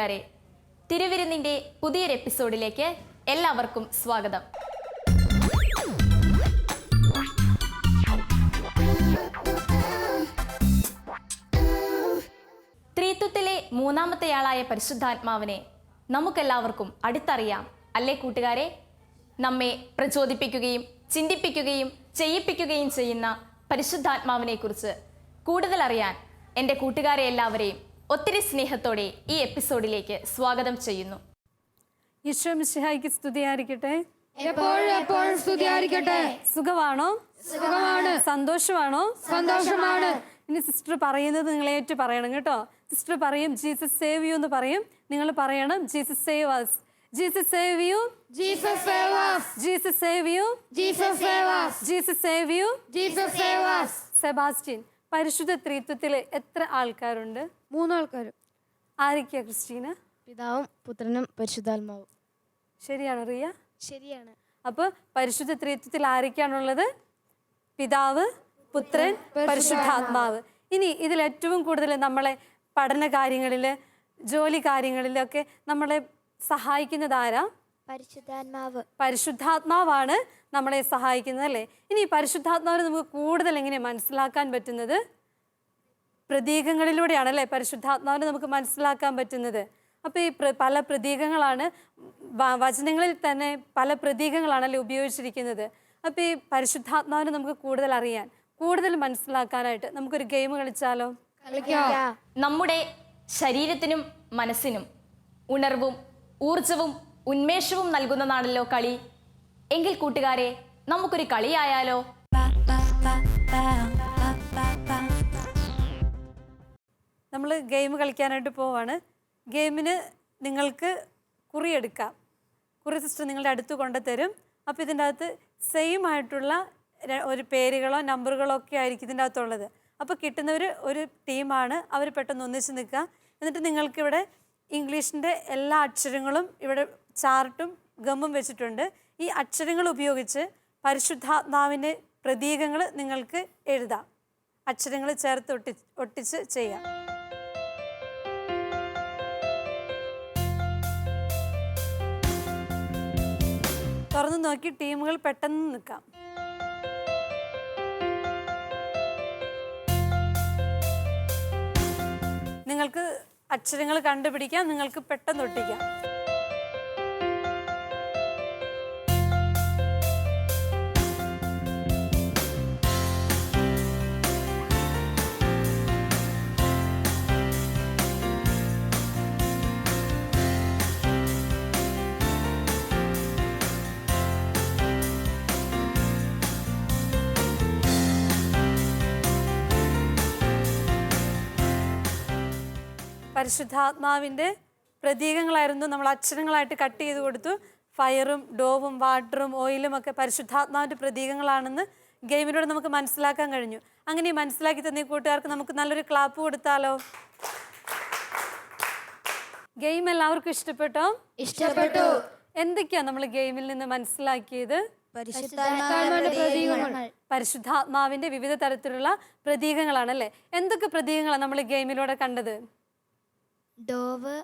കൂട്ടുകാരെ തിരുവിരുന്നിന്റെ പുതിയൊരു എപ്പിസോഡിലേക്ക് എല്ലാവർക്കും സ്വാഗതം. ത്രിത്വത്തിലെ മൂന്നാമത്തെയാളായ പരിശുദ്ധാത്മാവിനെ നമുക്കെല്ലാവർക്കും അടുത്തറിയാം. അല്ലേ കൂട്ടുകാരെ? നമ്മെ പ്രചോദിപ്പിക്കുകയും ചിന്തിപ്പിക്കുകയും ചെയ്യിപ്പിക്കുകയും ചെയ്യുന്ന പരിശുദ്ധാത്മാവിനെ കുറിച്ച് കൂടുതൽ അറിയാൻ എന്റെ കൂട്ടുകാരെ എല്ലാവരെയും ഒത്തിരി സ്നേഹത്തോടെ ഈ എപ്പിസോഡിലേക്ക് സ്വാഗതം ചെയ്യുന്നു. ഈശോ മിശിഹായിക്ക് സ്തുതിയായിരിക്കട്ടെ. എപ്പോഴും എപ്പോഴും സ്തുതിയായിരിക്കട്ടെ. സുഖമാണോ? സുഖമാണ്. സന്തോഷമാണോ? സന്തോഷമാണ്. ഇനി സിസ്റ്റർ പറയുന്നത് നിങ്ങളെ ഏറ്റു പറയണം കേട്ടോ. സിസ്റ്റർ പറയും ജീസസ് സേവ് യു എന്ന് പറയും. നിങ്ങൾ പറയണം Jesus save us Jesus save you Jesus save us Jesus save you Jesus save us Jesus save you Jesus save us Sebastian പരിശുദ്ധ ത്രിത്വത്തിൽ എത്ര ആൾക്കാരുണ്ട്? മൂന്നാൾക്കാർ ആരൊക്കെയാ ക്രിസ്റ്റീന? പിതാവും പുത്രനും പരിശുദ്ധാത്മാവും. ശരിയാണോ റിയ? ശരിയാണ്. അപ്പോൾ പരിശുദ്ധ ത്രിത്വത്തിൽ ആരൊക്കെയാണുള്ളത്? പിതാവ് പുത്രൻ പരിശുദ്ധാത്മാവ്. ഇനി ഇതിൽ ഏറ്റവും കൂടുതൽ നമ്മളെ പഠന കാര്യങ്ങളിൽ ജോലി കാര്യങ്ങളിലൊക്കെ നമ്മളെ സഹായിക്കുന്നത് ആരാ? പരിശുദ്ധാത്മാവ്. പരിശുദ്ധാത്മാവാണ് നമ്മളെ സഹായിക്കുന്നത് അല്ലേ? ഇനി പരിശുദ്ധാത്മാവിനെ നമുക്ക് കൂടുതൽ എങ്ങനെ മനസ്സിലാക്കാൻ പറ്റുന്നത്? പ്രതീകങ്ങളിലൂടെയാണ് അല്ലേ പരിശുദ്ധാത്മാവിനെ നമുക്ക് മനസ്സിലാക്കാൻ പറ്റുന്നത്? അപ്പോൾ ഈ പല പ്രതീകങ്ങളാണ് വചനങ്ങളിൽ തന്നെ പല പ്രതീകങ്ങളാണല്ലേ ഉപയോഗിച്ചിരിക്കുന്നത്? അപ്പോൾ ഈ പരിശുദ്ധാത്മാവിനെ നമുക്ക് കൂടുതൽ അറിയാൻ കൂടുതൽ മനസ്സിലാക്കാനായിട്ട് നമുക്കൊരു ഗെയിം കളിച്ചാലോ? നമ്മുടെ ശരീരത്തിനും മനസ്സിനും ഉണർവും ഊർജവും ഉന്മേഷവും നൽകുന്നതാണല്ലോ കളി. എങ്കിൽ കൂട്ടുകാരെ നമുക്കൊരു കളിയായാലോ? നമ്മൾ ഗെയിം കളിക്കാനായിട്ട് പോവാണ്. ഗെയിമിന് നിങ്ങൾക്ക് കുറി എടുക്കാം കുറി സിസ്റ്റർ നിങ്ങളുടെ അടുത്ത് കൊണ്ടുതരും. അപ്പോൾ ഇതിന്റെ അകത്ത് സെയിം ആയിട്ടുള്ള ഒരു പേരുകളോ നമ്പറുകളോ ഒക്കെ ആയിരിക്കും ഇതിന്റെ അകത്തുള്ളത്. അപ്പോൾ കിട്ടുന്നവർ ഒരു ടീമാണ്. അവർ പെട്ടെന്ന് ഒന്നിച്ച് നിൽക്കുക. എന്നിട്ട് നിങ്ങൾക്കിവിടെ ഇംഗ്ലീഷിന്റെ എല്ലാ അക്ഷരങ്ങളും ഇവിടെ ചാർട്ടും ഗമ്മും വെച്ചിട്ടുണ്ട്. ഈ അക്ഷരങ്ങൾ ഉപയോഗിച്ച് പരിശുദ്ധാത്മാവിന്റെ പ്രതീകങ്ങൾ നിങ്ങൾക്ക് എഴുതാം. അക്ഷരങ്ങൾ ചേർത്ത് ഒട്ടി ഒട്ടിച്ച് ചെയ്യാം. തുറന്നു നോക്കി ടീമുകൾ പെട്ടെന്ന് നിൽക്കാം. നിങ്ങൾക്ക് അക്ഷരങ്ങൾ കണ്ടുപിടിക്കാം നിങ്ങൾക്ക് പെട്ടെന്ന് ഒട്ടിക്കാം. പരിശുദ്ധാത്മാവിന്റെ പ്രതീകങ്ങളായിരുന്നു നമ്മൾ അക്ഷരങ്ങളായിട്ട് കട്ട് ചെയ്ത് കൊടുത്തു. ഫയറും ഡോവും വാട്ടറും ഓയിലും ഒക്കെ പരിശുദ്ധാത്മാവിന്റെ പ്രതീകങ്ങളാണെന്ന് ഗെയിമിലൂടെ നമുക്ക് മനസ്സിലാക്കാൻ കഴിഞ്ഞു. അങ്ങനെ മനസ്സിലാക്കി തന്ന കൂട്ടുകാർക്ക് നമുക്ക് നല്ലൊരു ക്ലാപ്പ് കൊടുത്താലോ? ഗെയിം എല്ലാവർക്കും ഇഷ്ടപ്പെട്ടോ? ഇഷ്ടപ്പെട്ടു. എന്തൊക്കെയാ നമ്മൾ ഗെയിമിൽ നിന്ന് മനസ്സിലാക്കിയത്? പരിശുദ്ധാത്മാവിന്റെ വിവിധ തരത്തിലുള്ള പ്രതീകങ്ങളാണ് അല്ലെ എന്തൊക്കെ പ്രതീകങ്ങളാണ് നമ്മൾ ഗെയിമിലൂടെ കണ്ടത്? Dove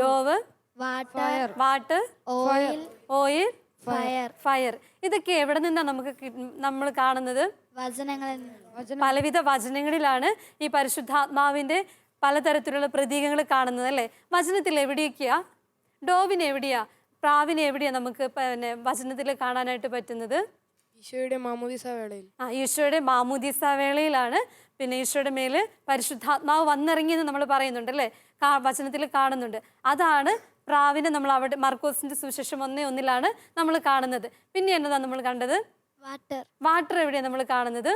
dove water water oil oil fire. Fire. ഇതൊക്കെ എവിടെ നിന്നാണ് നമുക്ക് നമ്മൾ കാണുന്നത്? വചനങ്ങളിൽ പലവിധ വചനങ്ങളിലാണ് ഈ പരിശുദ്ധാത്മാവിന്റെ പലതരത്തിലുള്ള പ്രതീകങ്ങൾ കാണുന്നത് അല്ലേ? വചനത്തിൽ എവിടെയൊക്കെയാ? ഡോവിന് എവിടെയാ? പ്രാവിനെ എവിടെയാ നമുക്ക് പിന്നെ വചനത്തിൽ കാണാനായിട്ട് പറ്റുന്നത്? ഈശോയുടെ മാമോദിസ വേളയിൽ ആ ഈശോയുടെ മാമോദിസ വേളയിലാണ് പിന്നെ ഈശോയുടെ മേൽ പരിശുദ്ധാത്മാവ് വന്നിറങ്ങിയെന്ന് നമ്മൾ പറയുന്നുണ്ട് അല്ലേ? വചനത്തിൽ കാണുന്നുണ്ട്. അതാണ് പ്രാവിനെ നമ്മൾ അവിടെ മർക്കോസിന്റെ സുവിശേഷം ഒന്നേ ഒന്നിലാണ് നമ്മൾ കാണുന്നത്. പിന്നെ എന്നതാ നമ്മൾ കണ്ടത്? വാട്ടർ. വാട്ടർ എവിടെയാണ് നമ്മൾ കാണുന്നത്?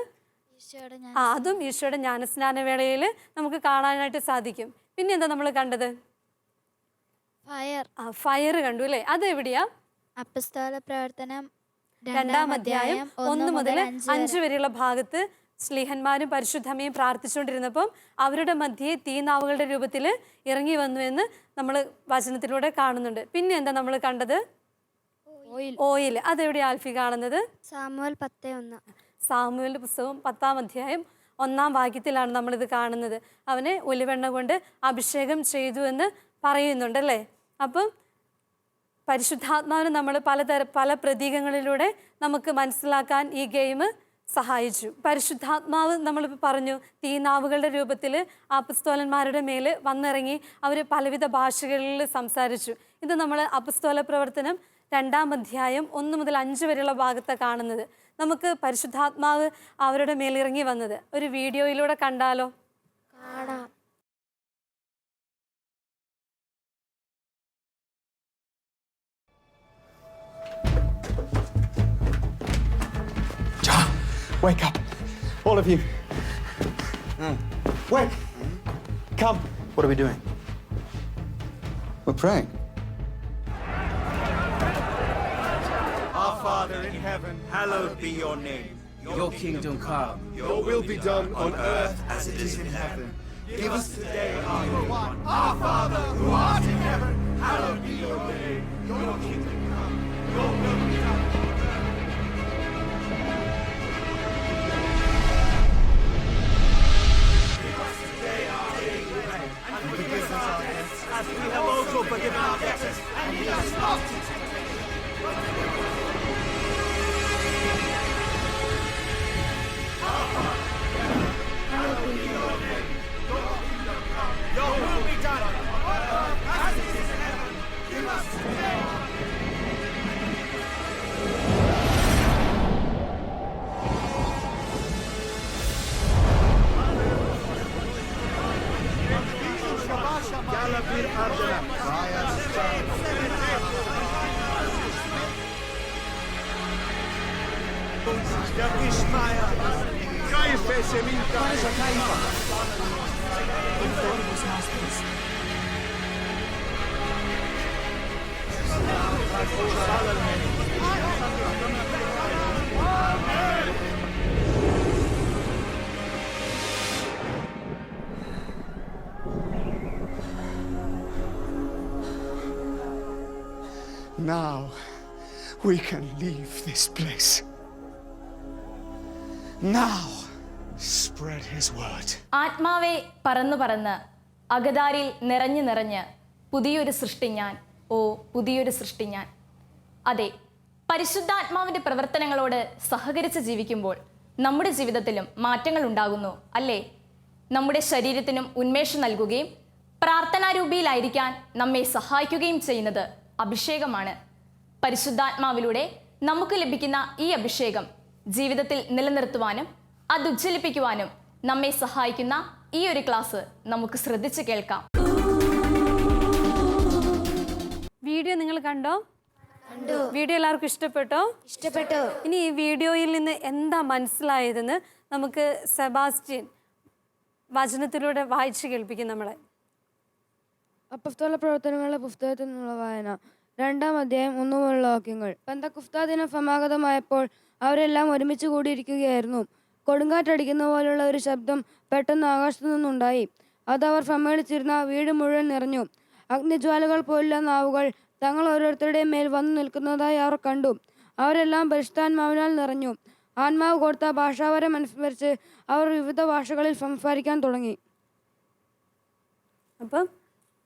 ഈശോയുടെ ഞാൻ ആ അതും ഈശോയുടെ ജ്ഞാനസ്നാന വേളയിൽ നമുക്ക് കാണാനായിട്ട് സാധിക്കും. പിന്നെ എന്താ നമ്മൾ കണ്ടത്? ഫയർ. ആ ഫയർ കണ്ടു അല്ലേ? അത് എവിടെയാ അപ്പസ്തോല പ്രവർത്തനം രണ്ടാം അധ്യായം ഒന്ന് മുതൽ അഞ്ച് വരെയുള്ള ഭാഗത്ത് സ്ലീഹന്മാരും പരിശുദ്ധമ്മയും പ്രാർത്ഥിച്ചുകൊണ്ടിരുന്നപ്പം അവരുടെ മധ്യേ തീനാവുകളുടെ രൂപത്തിൽ ഇറങ്ങി വന്നു എന്ന് നമ്മൾ വചനത്തിലൂടെ കാണുന്നുണ്ട്. പിന്നെ എന്താ നമ്മൾ കണ്ടത്? ഓയിൽ. ഓയിൽ. അതെവിടെ ആൽഫി കാണുന്നത്? സാമുവൽ പത്തേ ഒന്ന്. സാമുവലിന്റെ പുസ്തകം പത്താം അധ്യായം ഒന്നാം വാക്യത്തിലാണ് നമ്മളിത് കാണുന്നത്. അവനെ ഒലിവെണ്ണ കൊണ്ട് അഭിഷേകം ചെയ്തു എന്ന് പറയുന്നുണ്ട് അല്ലേ? അപ്പം പരിശുദ്ധാത്മാവിനെ നമ്മൾ പലതര പല പ്രതീകങ്ങളിലൂടെ നമുക്ക് മനസ്സിലാക്കാൻ ഈ ഗെയിം സഹായിച്ചു. പരിശുദ്ധാത്മാവ് നമ്മളിപ്പോൾ പറഞ്ഞു തീനാവുകളുടെ രൂപത്തിൽ അപ്പസ്തോലന്മാരുടെ മേൽ വന്നിറങ്ങി അവർ പലവിധ ഭാഷകളിൽ സംസാരിച്ചു. ഇത് നമ്മൾ അപ്പസ്തോല പ്രവർത്തനം രണ്ടാം അധ്യായം ഒന്ന് മുതൽ അഞ്ച് വരെയുള്ള ഭാഗത്ത് കാണുന്നത്. നമുക്ക് പരിശുദ്ധാത്മാവ് അവരുടെ മേലിറങ്ങി വന്നത്. ഒരു വീഡിയോയിലൂടെ കണ്ടാലോ? കാണാം. Wake up. All of you. Hmm. Wake. Come. What are we doing? We're praying. Our Father in heaven, hallowed be your name. Your kingdom come. Your will be done on earth as it is in heaven. Give us today our daily bread. Our Father who art in heaven, hallowed be your name. Your kingdom come. Your will be done. thanking the local for giving us access. And he does not. Your will be done. On earth as it is in heaven. Give us. Now we can leave this place. Now spread his word. ആത്മാവെ പറന്നു പറന്ന്. അകതാരിൽ നിറഞ്ഞു നിറഞ്ഞ്. പുതിയൊരു സൃഷ്ടി ഞാൻ. ഓ പുതിയൊരു സൃഷ്ടി ഞാൻ. അതെ പരിശുദ്ധാത്മാവിന്റെ പ്രവർത്തനങ്ങളോട് സഹകരിച്ച് ജീവിക്കുമ്പോൾ നമ്മുടെ ജീവിതത്തിലും മാറ്റങ്ങൾ ഉണ്ടാകുന്നു അല്ലേ? നമ്മുടെ ശരീരത്തിനും ഉന്മേഷം നൽകുകയും പ്രാർത്ഥനാരൂപിയിലായിരിക്കാൻ നമ്മെ സഹായിക്കുകയും ചെയ്യുന്നത് അഭിഷേകമാണ്. പരിശുദ്ധാത്മാവിലൂടെ നമുക്ക് ലഭിക്കുന്ന ഈ അഭിഷേകം ജീവിതത്തിൽ നിലനിർത്തുവാനും അത് ഉജ്ജ്വലിപ്പിക്കുവാനും നമ്മെ സഹായിക്കുന്ന ഈ ഒരു ക്ലാസ് നമുക്ക് ശ്രദ്ധിച്ചു കേൾക്കാം. വീഡിയോ നിങ്ങൾ കണ്ടോ? വീഡിയോ എല്ലാവർക്കും ഇഷ്ടപ്പെട്ടോ? ഇഷ്ടപ്പെട്ടു. ഇനി ഈ വീഡിയോയിൽ നിന്ന് എന്താ മനസ്സിലായതെന്ന് നമുക്ക് സെബാസ്റ്റ്യൻ വചനത്തിലൂടെ വായിച്ചു കേൾപ്പിക്കും നമ്മളെ. അപ്പസ്തോല പ്രവർത്തനങ്ങളുടെ പുസ്തകത്തിൽ നിന്നുള്ള വായന. രണ്ടാം അധ്യായം ഒന്നു മുതലുള്ള വാക്യങ്ങൾ. പെന്തക്കുഫ്ത ദിനം സമാഗതമായപ്പോൾ അവരെല്ലാം ഒരുമിച്ച് കൂടിയിരിക്കുകയായിരുന്നു. കൊടുങ്കാറ്റടിക്കുന്ന പോലുള്ള ഒരു ശബ്ദം പെട്ടെന്ന് ആകാശത്തു നിന്നുണ്ടായി. അത് അവർ സമ്മേളിച്ചിരുന്ന വീട് മുഴുവൻ നിറഞ്ഞു. അഗ്നിജ്വാലകൾ പോലുള്ള നാവുകൾ തങ്ങൾ ഓരോരുത്തരുടെയും മേൽ വന്നു നിൽക്കുന്നതായി അവർ കണ്ടു. അവരെല്ലാം പരിശുദ്ധാത്മാവിനാൽ നിറഞ്ഞു. ആത്മാവ് കൊടുത്ത ഭാഷാവരം അനുസരിച്ച് അവർ വിവിധ ഭാഷകളിൽ സംസാരിക്കാൻ തുടങ്ങി. അപ്പം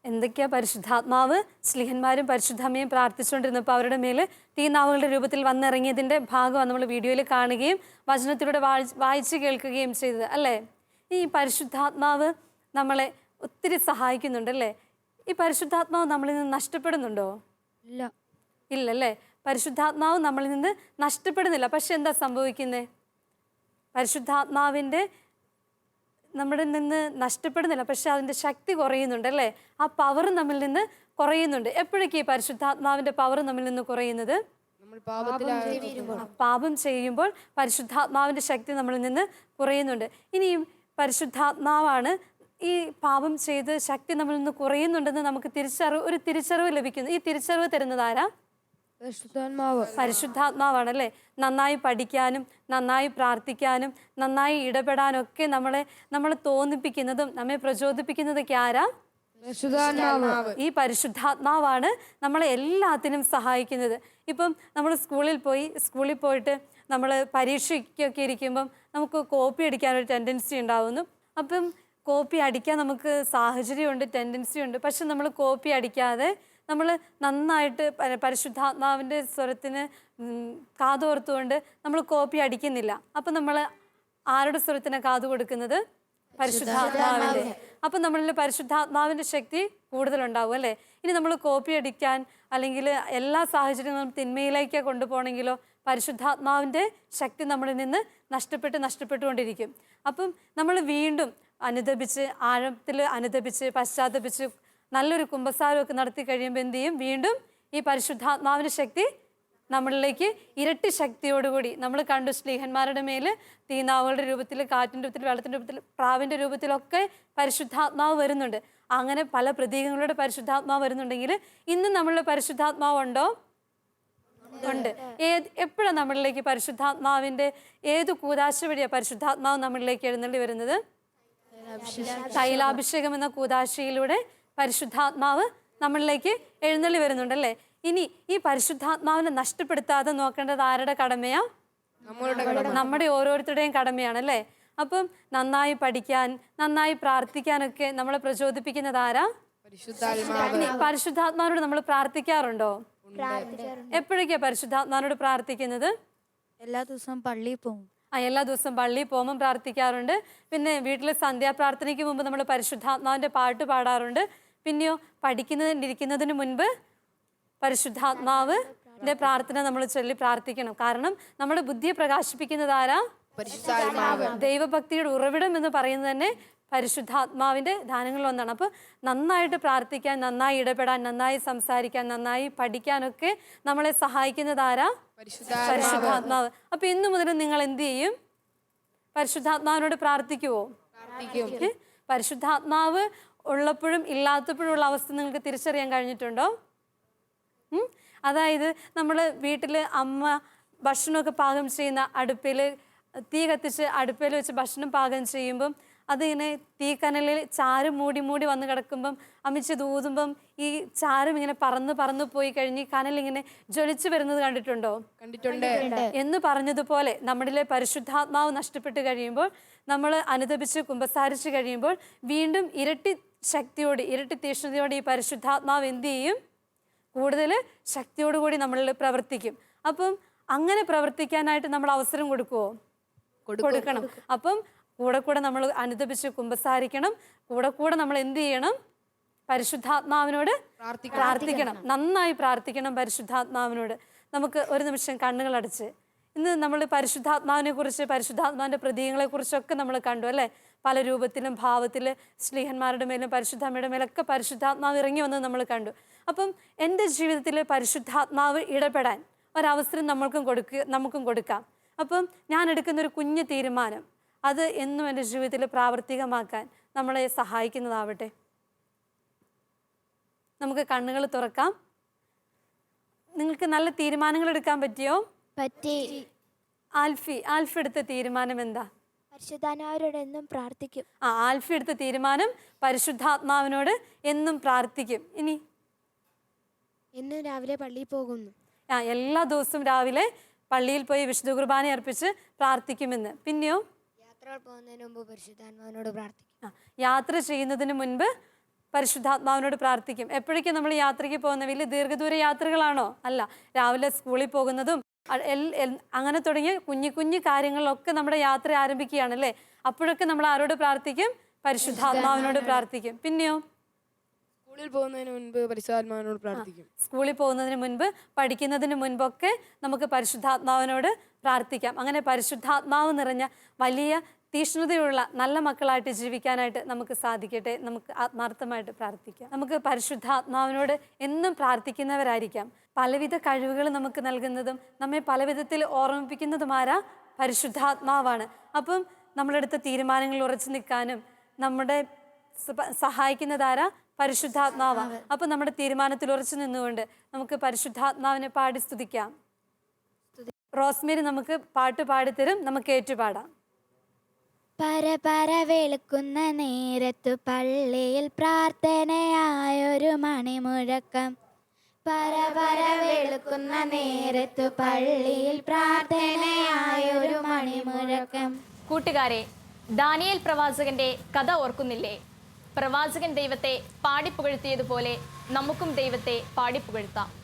എന്തൊക്കെയാ പരിശുദ്ധാത്മാവ്? സ്ലിഹന്മാരും പരിശുദ്ധമ്മയും പ്രാർത്ഥിച്ചുകൊണ്ടിരുന്നപ്പോൾ അവരുടെ മേൽ തീനാവുകളുടെ രൂപത്തിൽ വന്നിറങ്ങിയതിന്റെ ഭാഗമാണ് നമ്മൾ വീഡിയോയിൽ കാണുകയും വചനത്തിലൂടെ വായി- വായിച്ച് കേൾക്കുകയും ചെയ്തത് അല്ലേ? ഈ പരിശുദ്ധാത്മാവ് നമ്മളെ ഒത്തിരി സഹായിക്കുന്നുണ്ടല്ലേ ഈ പരിശുദ്ധാത്മാവ് നമ്മളിൽ നിന്ന് നഷ്ടപ്പെടുന്നുണ്ടോ? ഇല്ല. ഇല്ലല്ലേ? പരിശുദ്ധാത്മാവ് നമ്മളിൽ നിന്ന് നഷ്ടപ്പെടുന്നില്ല. പക്ഷെ എന്താ സംഭവിക്കുന്നത് പരിശുദ്ധാത്മാവിന്റെ നമ്മുടെ നിന്ന് നഷ്ടപ്പെടുന്നില്ല. പക്ഷെ അതിന്റെ ശക്തി കുറയുന്നുണ്ട് അല്ലേ? ആ പവർ നമ്മിൽ നിന്ന് കുറയുന്നുണ്ട്. എപ്പോഴൊക്കെ ഈ പരിശുദ്ധാത്മാവിന്റെ പവർ നമ്മിൽ നിന്ന് കുറയുന്നത്? പാപം ചെയ്യുമ്പോൾ. പരിശുദ്ധാത്മാവിന്റെ ശക്തി നമ്മളിൽ നിന്ന് കുറയുന്നുണ്ട്. ഇനിയും പരിശുദ്ധാത്മാവാണ് ഈ പാപം ചെയ്ത് ശക്തി നമ്മളിൽ നിന്ന് കുറയുന്നുണ്ടെന്ന് നമുക്ക് തിരിച്ചറിവ് ഒരു തിരിച്ചറിവ് ലഭിക്കുന്നു. ഈ തിരിച്ചറിവ് തരുന്നത് ആരാ? പരിശുദ്ധാത്മാവ്. പരിശുദ്ധാത്മാവാണ് അല്ലേ നന്നായി പഠിക്കാനും നന്നായി പ്രാർത്ഥിക്കാനും നന്നായി ഇടപെടാനൊക്കെ നമ്മളെ നമ്മളെ തോന്നിപ്പിക്കുന്നതും നമ്മെ പ്രചോദിപ്പിക്കുന്നതൊക്കെ ആരാ? ഈ പരിശുദ്ധാത്മാവാണ് നമ്മളെ എല്ലാത്തിനും സഹായിക്കുന്നത്. ഇപ്പം നമ്മൾ സ്കൂളിൽ പോയി സ്കൂളിൽ പോയിട്ട് നമ്മൾ പരീക്ഷയ്ക്കൊക്കെ ഇരിക്കുമ്പം നമുക്ക് കോപ്പി അടിക്കാനൊരു ടെൻഡൻസി ഉണ്ടാവുന്നു. അപ്പം കോപ്പി അടിക്കാൻ നമുക്ക് സാഹചര്യമുണ്ട് ടെൻഡൻസി ഉണ്ട്. പക്ഷെ നമ്മൾ കോപ്പി അടിക്കാതെ നമ്മൾ നന്നായിട്ട് പരിശുദ്ധാത്മാവിന്റെ സ്വരത്തിന് കാതോർത്തുകൊണ്ട് നമ്മൾ കോപ്പി അടിക്കുന്നില്ല. അപ്പം നമ്മൾ ആരുടെ സ്വരത്തിന് കാതു കൊടുക്കുന്നത്? പരിശുദ്ധാത്മാവിന്റെ അപ്പം നമ്മളിൽ പരിശുദ്ധാത്മാവിന്റെ ശക്തി കൂടുതലുണ്ടാവും അല്ലേ? ഇനി നമ്മൾ കോപ്പി അടിക്കാൻ അല്ലെങ്കിൽ എല്ലാ സാഹചര്യങ്ങളും തിന്മയിലേക്ക് കൊണ്ടുപോകണമെങ്കിലോ പരിശുദ്ധാത്മാവിന്റെ ശക്തി നമ്മളിൽ നിന്ന് നഷ്ടപ്പെട്ട് നഷ്ടപ്പെട്ടുകൊണ്ടിരിക്കും. അപ്പം നമ്മൾ വീണ്ടും അനുദപിച്ച് ആഴത്തിൽ അനുദപിച്ച് പശ്ചാത്തപിച്ച് നല്ലൊരു കുമ്പസാരമൊക്കെ നടത്തി കഴിയുമ്പോൾ എന്ത് ചെയ്യും? വീണ്ടും ഈ പരിശുദ്ധാത്മാവിന്റെ ശക്തി നമ്മളിലേക്ക് ഇരട്ടി ശക്തിയോടുകൂടി നമ്മൾ കണ്ടു സ്ലീഹന്മാരുടെ മേൽ തീനാവുകളുടെ രൂപത്തിൽ കാറ്റിന്റെ രൂപത്തിൽ വെള്ളത്തിന്റെ രൂപത്തിൽ പ്രാവിന്റെ രൂപത്തിലൊക്കെ പരിശുദ്ധാത്മാവ് വരുന്നുണ്ട്. അങ്ങനെ പല പ്രതീകങ്ങളുടെ പരിശുദ്ധാത്മാവ് വരുന്നുണ്ടെങ്കിൽ ഇന്ന് നമ്മളുടെ പരിശുദ്ധാത്മാവ് ഉണ്ടോ? ഉണ്ട്. ഏത് എപ്പോഴാണ് നമ്മളിലേക്ക് പരിശുദ്ധാത്മാവിന്റെ ഏത് കൂതാശ വഴിയാണ് പരിശുദ്ധാത്മാവ് നമ്മളിലേക്ക് എഴുന്നള്ളി വരുന്നത്? തൈലാഭിഷേകം എന്ന കൂതാശയിലൂടെ പരിശുദ്ധാത്മാവ് നമ്മളിലേക്ക് എഴുന്നള്ളി വരുന്നുണ്ടല്ലേ? ഇനി ഈ പരിശുദ്ധാത്മാവിനെ നഷ്ടപ്പെടുത്താതെ നോക്കേണ്ടത് ആരുടെ കടമയാ? നമ്മുടെ ഓരോരുത്തരുടെയും കടമയാണ് അല്ലേ അപ്പം നന്നായി പഠിക്കാൻ നന്നായി പ്രാർത്ഥിക്കാനൊക്കെ നമ്മളെ പ്രചോദിപ്പിക്കുന്നത് ആരാ? പരിശുദ്ധാത്മാവിനോട് നമ്മൾ പ്രാർത്ഥിക്കാറുണ്ടോ. എപ്പോഴൊക്കെയാ പരിശുദ്ധാത്മാവിനോട് പ്രാർത്ഥിക്കുന്നത്? എല്ലാ ദിവസവും പള്ളിയിൽ പോകും. എല്ലാ ദിവസവും പള്ളിയിൽ പോകുമ്പം പ്രാർത്ഥിക്കാറുണ്ട്. പിന്നെ വീട്ടിൽ സന്ധ്യാപ്രാർത്ഥനയ്ക്ക് മുമ്പ് നമ്മൾ പരിശുദ്ധാത്മാവിന്റെ പാട്ട് പാടാറുണ്ട്. പിന്നെയോ പഠിക്കുന്നതിന് ഇരിക്കുന്നതിന് മുൻപ് പരിശുദ്ധാത്മാവ് പ്രാർത്ഥന നമ്മൾ ചൊല്ലി പ്രാർത്ഥിക്കണം. കാരണം നമ്മുടെ ബുദ്ധിയെ പ്രകാശിപ്പിക്കുന്നതാരാ? ദൈവഭക്തിയുടെ ഉറവിടം എന്ന് പറയുന്നത് തന്നെ പരിശുദ്ധാത്മാവിന്റെ ദാനങ്ങളിൽ ഒന്നാണ് അപ്പോൾ നന്നായിട്ട് പ്രാർത്ഥിക്കാൻ നന്നായി ഇടപെടാൻ നന്നായി സംസാരിക്കാൻ നന്നായി പഠിക്കാനൊക്കെ നമ്മളെ സഹായിക്കുന്നത് ആരാ പരിശുദ്ധാത്മാവ്. അപ്പൊ ഇന്നു മുതൽ നിങ്ങൾ എന്ത് ചെയ്യും? പരിശുദ്ധാത്മാവിനോട് പ്രാർത്ഥിക്കുവോ? പരിശുദ്ധാത്മാവ് ഉള്ളപ്പോഴും ഇല്ലാത്തപ്പോഴും ഉള്ള അവസ്ഥ നിങ്ങൾക്ക് തിരിച്ചറിയാൻ കഴിഞ്ഞിട്ടുണ്ടോ? അതായത് നമ്മൾ വീട്ടിൽ അമ്മ ഭക്ഷണമൊക്കെ പാകം ചെയ്യുന്ന അടുപ്പിൽ തീ കത്തിച്ച് അടുപ്പിൽ വെച്ച് ഭക്ഷണം പാകം ചെയ്യുമ്പം അതിങ്ങനെ തീക്കനലിൽ ചാരു മൂടി മൂടി വന്ന് കിടക്കുമ്പം അമിച്ച് തൂതുമ്പം ഈ ചാരം ഇങ്ങനെ പറന്ന് പറന്ന് പോയി കഴിഞ്ഞ് ഈ കനലിങ്ങനെ ജ്വലിച്ചു വരുന്നത് കണ്ടിട്ടുണ്ടോ? കണ്ടിട്ടുണ്ട്. എന്ന് പറഞ്ഞതുപോലെ നമ്മളിലെ പരിശുദ്ധാത്മാവ് നഷ്ടപ്പെട്ട് കഴിയുമ്പോൾ നമ്മൾ അനുദപിച്ച് കുമ്പസാരിച്ച് കഴിയുമ്പോൾ വീണ്ടും ഇരട്ടി ശക്തിയോട് ഇരട്ടി തീഷ്ണതയോടെ ഈ പരിശുദ്ധാത്മാവ് എന്ത് ചെയ്യും? കൂടുതൽ ശക്തിയോടുകൂടി നമ്മളിൽ പ്രവർത്തിക്കും. അപ്പം അങ്ങനെ പ്രവർത്തിക്കാനായിട്ട് നമ്മൾ അവസരം കൊടുക്കുമോ കൊടുക്കണം. അപ്പം കൂടെ കൂടെ നമ്മൾ അനുദപിച്ച് കുമ്പസാരിക്കണം. കൂടെ കൂടെ നമ്മൾ എന്ത് ചെയ്യണം? പരിശുദ്ധാത്മാവിനോട് പ്രാർത്ഥിക്കണം. നന്നായി പ്രാർത്ഥിക്കണം പരിശുദ്ധാത്മാവിനോട്. നമുക്ക് ഒരു നിമിഷം കണ്ണുകൾ അടച്ച്. ഇന്ന് നമ്മൾ പരിശുദ്ധാത്മാവിനെ കുറിച്ച് പരിശുദ്ധാത്മാവിന്റെ പ്രതീകങ്ങളെ കുറിച്ചൊക്കെ നമ്മൾ കണ്ടു അല്ലേ? പല രൂപത്തിലും ഭാവത്തിൽ സ്നേഹന്മാരുടെ മേലും പരിശുദ്ധാമ്മയുടെ മേലൊക്കെ പരിശുദ്ധാത്മാവ് ഇറങ്ങി വന്നത് നമ്മൾ കണ്ടു. അപ്പം എന്റെ ജീവിതത്തിൽ പരിശുദ്ധാത്മാവ് ഇടപെടാൻ ഒരവസരം നമ്മൾക്കും കൊടുക്കുക നമുക്കും കൊടുക്കാം. അപ്പം ഞാൻ എടുക്കുന്ന ഒരു കുഞ്ഞു തീരുമാനം. അത് എന്നും എന്റെ ജീവിതത്തിൽ പ്രാവർത്തികമാക്കാൻ നമ്മളെ സഹായിക്കുന്നതാവട്ടെ. നമുക്ക് കണ്ണുകൾ തുറക്കാം. നിങ്ങൾക്ക് നല്ല തീരുമാനങ്ങൾ എടുക്കാൻ പറ്റിയോ? പറ്റി. ആൽഫി ആൽഫി എടുത്ത തീരുമാനം എന്താ? പരിശുദ്ധാത്മാവിനോട് എന്നും പ്രാർത്ഥിക്കും. ആ ആൽഫി എടുത്ത തീരുമാനം പരിശുദ്ധാത്മാവിനോട് എന്നും പ്രാർത്ഥിക്കും. ഇനി? എന്നും രാവിലെ പള്ളിയിൽ പോകുന്നു. ആ എല്ലാ ദിവസവും രാവിലെ പള്ളിയിൽ പോയി വിശുദ്ധ കുർബാന അർപ്പിച്ച് പ്രാർത്ഥിക്കുമെന്ന്. പിന്നെയോ? യാത്രകൾ പോകുന്നതിന് മുമ്പ് പരിശുദ്ധാത്മാവിനോട് പ്രാർത്ഥിക്കും. ആ, യാത്ര ചെയ്യുന്നതിന് മുൻപ് പരിശുദ്ധാത്മാവിനോട് പ്രാർത്ഥിക്കും. എപ്പോഴേക്കും നമ്മൾ യാത്രയ്ക്ക് പോകുന്ന വലിയ ദീർഘദൂര യാത്രകളാണോ? അല്ല രാവിലെ സ്കൂളിൽ പോകുന്നതും അങ്ങനെ തുടങ്ങിയ കുഞ്ഞു കുഞ്ഞു കാര്യങ്ങളിലൊക്കെ നമ്മുടെ യാത്ര ആരംഭിക്കുകയാണ് അല്ലേ? അപ്പോഴൊക്കെ നമ്മൾ ആരോട് പ്രാർത്ഥിക്കും? പരിശുദ്ധാത്മാവിനോട് പ്രാർത്ഥിക്കും. പിന്നെയോ? സ്കൂളിൽ പോകുന്നതിന് മുൻപ് പരിശുദ്ധാത്മാവിനോട് പ്രാർത്ഥിക്കും. സ്കൂളിൽ പോകുന്നതിന് മുൻപ് പഠിക്കുന്നതിന് മുൻപൊക്കെ നമുക്ക് പരിശുദ്ധാത്മാവിനോട് പ്രാർത്ഥിക്കാം. അങ്ങനെ പരിശുദ്ധാത്മാവ് നിറഞ്ഞ വലിയ തീഷ്ണതയുള്ള നല്ല മക്കളായിട്ട് ജീവിക്കാനായിട്ട് നമുക്ക് സാധിക്കട്ടെ. നമുക്ക് ആത്മാർത്ഥമായിട്ട് പ്രാർത്ഥിക്കാം. നമുക്ക് പരിശുദ്ധാത്മാവിനോട് എന്നും പ്രാർത്ഥിക്കുന്നവരായിരിക്കാം. പലവിധ കഴിവുകൾ നമുക്ക് നൽകുന്നതും നമ്മെ പലവിധത്തിൽ ഓർമ്മിപ്പിക്കുന്നതുമാരാ പരിശുദ്ധാത്മാവാണ്. അപ്പം നമ്മളെടുത്ത തീരുമാനങ്ങൾ ഉറച്ചു നിൽക്കാനും നമ്മുടെ സഹായിക്കുന്നതാരാ പരിശുദ്ധാത്മാവാണ്. അപ്പം നമ്മുടെ തീരുമാനത്തിൽ ഉറച്ചു നിന്നുകൊണ്ട് നമുക്ക് പരിശുദ്ധാത്മാവിനെ പാടി സ്തുതിക്കാം. റോസ്മേരി നമുക്ക് പാട്ട് പാടിത്തരും നമുക്ക് ഏറ്റുപാടാം. പര പര വെളുക്കുന്ന നേരത്തു പള്ളിയിൽ പ്രാർത്ഥനയായൊരു മണിമുഴക്കം. പര പര വെളുക്കുന്ന നേരത്തു പള്ളിയിൽ പ്രാർത്ഥനയായൊരു മണിമുഴക്കം. കൂട്ടുകാരെ ദാനിയൽ പ്രവാചകന്റെ കഥ ഓർക്കുന്നില്ലേ? പ്രവാചകൻ ദൈവത്തെ പാടിപ്പുകഴ്ത്തിയതുപോലെ നമുക്കും ദൈവത്തെ പാടിപ്പുകഴ്ത്താം.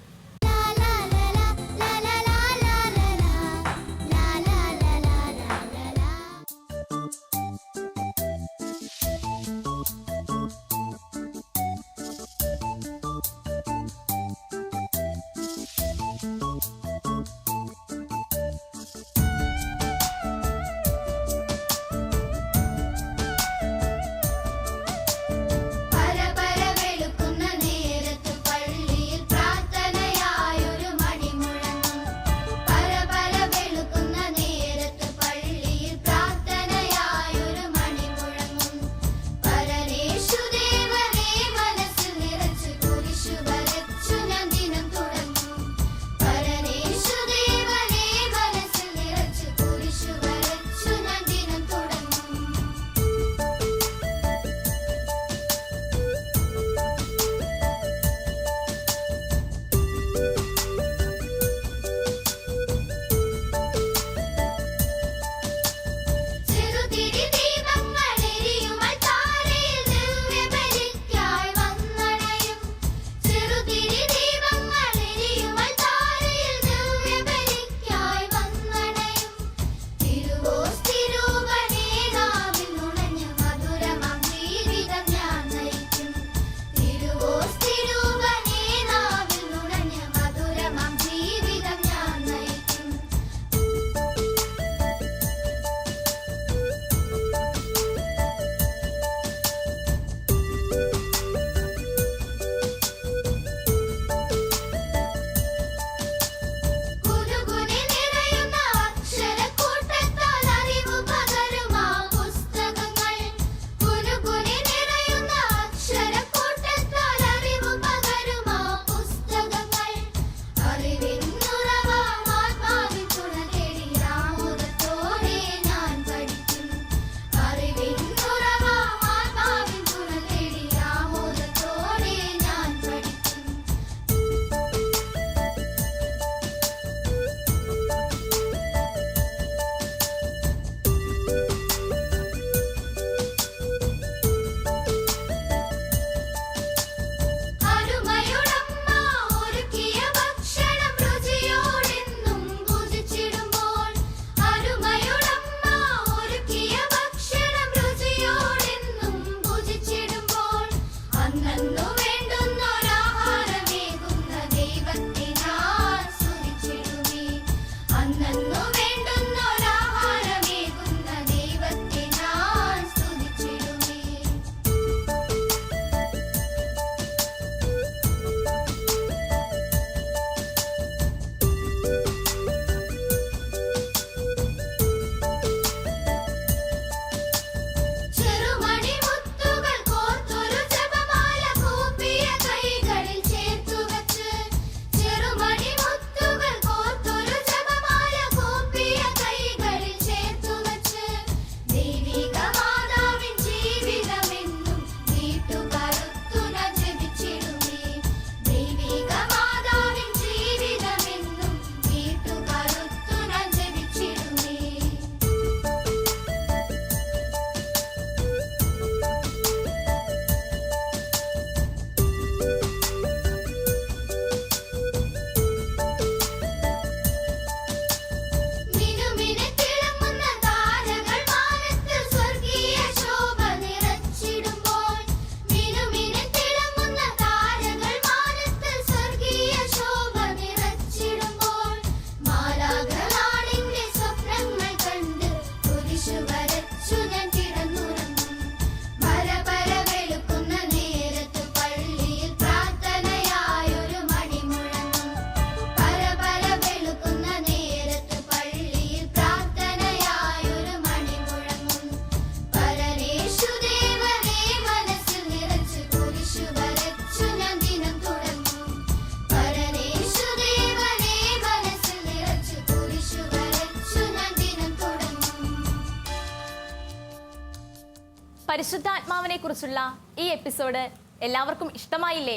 പരിശുദ്ധാത്മാവിനെ കുറിച്ചുള്ള ഈ എപ്പിസോഡ് എല്ലാവർക്കും ഇഷ്ടമായില്ലേ?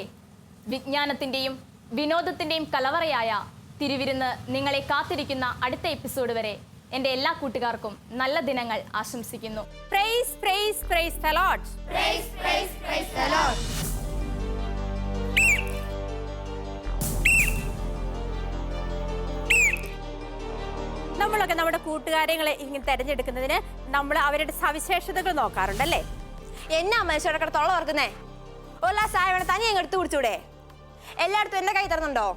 വിജ്ഞാനത്തിന്റെയും വിനോദത്തിന്റെയും കലവറയായ തിരുവിരുന്ന് നിങ്ങളെ കാത്തിരിക്കുന്ന അടുത്ത എപ്പിസോഡ് വരെ എന്റെ എല്ലാ കൂട്ടുകാർക്കും നല്ല ദിനങ്ങൾ ആശംസിക്കുന്നു. Praise praise praise. നമ്മളൊക്കെ നമ്മുടെ കൂട്ടുകാരങ്ങളെ ഇങ്ങനെ തിരഞ്ഞെടുക്കുന്നതിന് നമ്മൾ അവരുടെ സവിശേഷതകൾ നോക്കാറുണ്ടല്ലേ? എന്നാ മനുഷ്യരുടെ തൊള്ള ഓർക്കുന്നേ ഒരു ഗ്ലാസ് ചായ വേണം തനി അങ്ങ് കുടിച്ചൂടെ എല്ലായിടത്തും എന്റെ കൈ തരുന്നുണ്ടോ?